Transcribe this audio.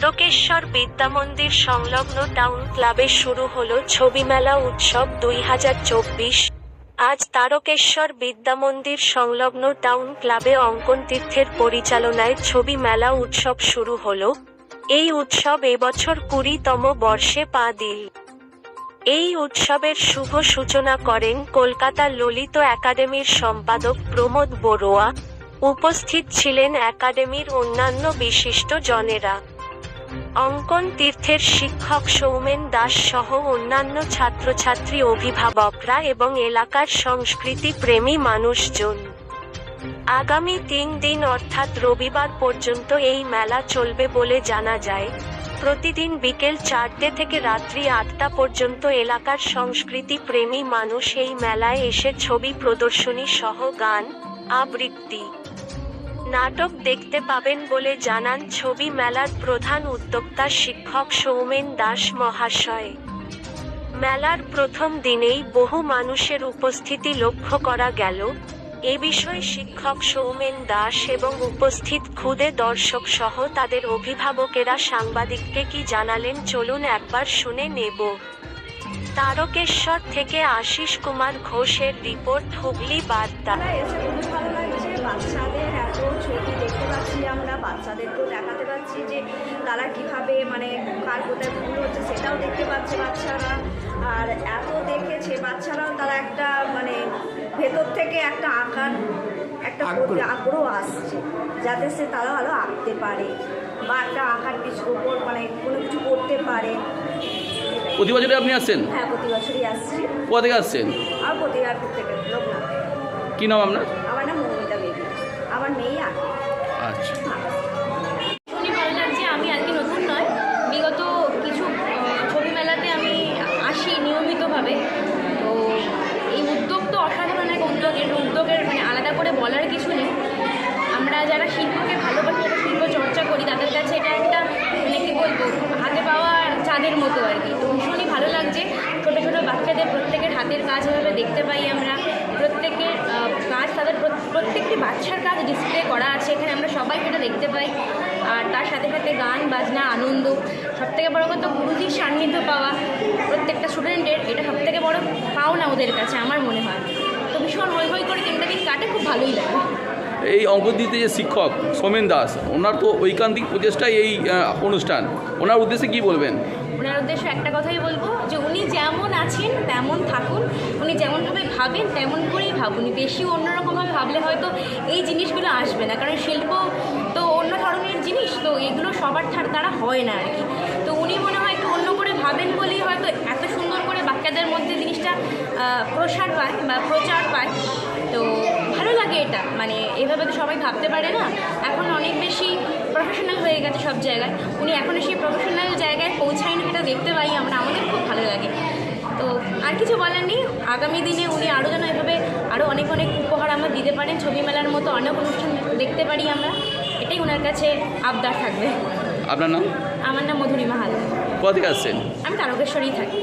তারকেশ্বর বিদ্যামন্দির সংলগ্ন টাউন ক্লাবে শুরু হলো ছবি মেলা উৎসব দুই হাজার চব্বিশ। আজ তারকেশ্বর বিদ্যামন্দির সংলগ্ন টাউন ক্লাবে অঙ্কন তীর্থের পরিচালনায় ছবি মেলা উৎসব শুরু হলো। এই উৎসব এবছর কুড়িতম বর্ষে পা দিল। এই উৎসবের শুভ সূচনা করেন কলকাতা ললিত একাডেমির সম্পাদক প্রমোদ বড়ুয়া। উপস্থিত ছিলেন একাডেমির অন্যান্য বিশিষ্ট জনেরা। অঙ্কন তীর্থের শিক্ষক সৌমেন দাস সহ অন্যান্য ছাত্রছাত্রী, অভিভাবকরা এবং এলাকার সংস্কৃতি প্রেমী মানুষজন। আগামী তিন দিন অর্থাৎ রবিবার পর্যন্ত এই মেলা চলবে বলে জানা যায়। প্রতিদিন বিকেল চারটে থেকে রাত্রি আটটা পর্যন্ত এলাকার সংস্কৃতি প্রেমী মানুষ এই মেলায় এসে ছবি প্রদর্শনী সহ গান, আবৃত্তি নাটক দেখতে পাবেন বলে জানান ছবি মেলার প্রধান উদ্যোক্তা শিক্ষক সৌমেন দাস মহাশয়। মেলার প্রথম দিনেই বহু মানুষের উপস্থিতি লক্ষ্য করা গেল। এ বিষয়ে শিক্ষক সৌমেন দাস এবং উপস্থিত খুদে দর্শক সহ তাদের অভিভাবকেরা সাংবাদিককে কি জানালেন চলুন একবার শুনে নেব। তারকেশ্বর থেকে আশিস কুমার ঘোষের রিপোর্ট, হুগলি বার্তা আমরা এসে খুবই ভালো লাগছে বাচ্চাদের এত ছবি দেখতে পাচ্ছি আমরা বাচ্চাদেরকেও দেখাতে পাচ্ছি যে তারা কীভাবে মানে কার কোথায় ভুল হচ্ছে সেটাও দেখতে পাচ্ছে বাচ্চারা। আর এত দেখেছে বাচ্চারাও তারা একটা মানে ভেতর থেকে একটা আঁকার একটা আগ্রহ। আসছে যাতে সে তারা ভালো আঁকতে পারে বা একটা আঁকার কিছু ওপর মানে কোনো কিছু করতে পারে। প্রতি বছরই আপনি আসছেন? হ্যাঁ প্রতি বছরই আসছি। কোথা থেকে আসছেন? আর প্রতিবারপুর থেকে লোকনাথ কী নাম আপনার? আমার নাম মৌমিতা বেবি আমার মেয়ে আঁকে। আচ্ছা ভীষণই ভালো লাগছে আমি আজকে নতুন নয় বিগত কিছু আহ, ছবি মেলাতে আমি আসি নিয়মিতভাবে তো এই উদ্যোগ তো অসাধারণ এক উদ্যোগ এর আলাদা করে বলার কিছু নেই। আমরা যারা শিল্পকে ভালোবাসি, যারা শিল্প চর্চা করি, তাদের কাছে এটা একটা মানে কী বলব, হাতে পাওয়া চাঁদের মতো আর কি। তো ভীষণই ভালো লাগছে। ছোটো ছোটো বাচ্চাদের প্রত্যেকের হাতের কাজ এভাবে দেখতে পাই আমরা। প্রত্যেকের কাজ তাদের প্রত্যেকটি বাচ্চার কাজ ডিসপ্লে করা আছে। এখানে আমরা সবাই সেটা দেখতে পাই। আর তার সাথে সাথে গান, বাজনা, আনন্দ, সবথেকে বড় কথা গুরুজির সান্নিধ্য পাওয়া প্রত্যেকটা স্টুডেন্টের এটা সবথেকে বড় পাওনা ওদের কাছে, আমার মনে হয়। দিন কাটে? খুব ভালোই লাগে। এই অঙ্কদিতে যে শিক্ষক সোমেন দাস ওনার তো ঐকান্তিক প্রচেষ্টাই এই অনুষ্ঠান। ওনার উদ্দেশ্যে কি বলবেন? ওনার উদ্দেশ্য একটা কথাই বলব যে উনি যেমন আছেন তেমন থাকুন। উনি যেমনভাবে ভাবেন তেমন করেই ভাবুন। বেশি অন্যরকমভাবে ভাবলে হয়তো এই জিনিসগুলো আসবে না। কারণ শিল্প তো অন্য ধরনের জিনিস তো এগুলো সবার দ্বারা হয় না আর কি। তো উনি মনে হয় একটু অন্য করে ভাবেন বলেই হয়তো এত সুন্দর করে বাচ্চাদের মধ্যে জিনিসটা প্রসার পায় বা প্রচার পায়। তো ভালো লাগে এটা। মানে এভাবে তো সবাই ভাবতে পারে না। এখন অনেক বেশি প্রফেশনাল হয়ে গেছে সব জায়গায়। উনি এখনও সেই প্রফেশনাল জায়গায় পৌঁছায়নি সেটা দেখতে পাই আমরা। আমাদের খুব ভালো লাগে। তো আর কিছু বলার নেই। আগামী দিনে উনি আরও যেন এভাবে আরও অনেক অনেক উপহার আমরা দিতে পারেন ছবি মেলার মতো অনেক অনুষ্ঠান দেখতে পারি আমরা। এটাই ওনার কাছে আবদার থাকবে। আপনার নাম? আমার নাম মধুরিমা হাল কোথা থেকে আসছেন? আমি তারকেশ্বরেই থাকি।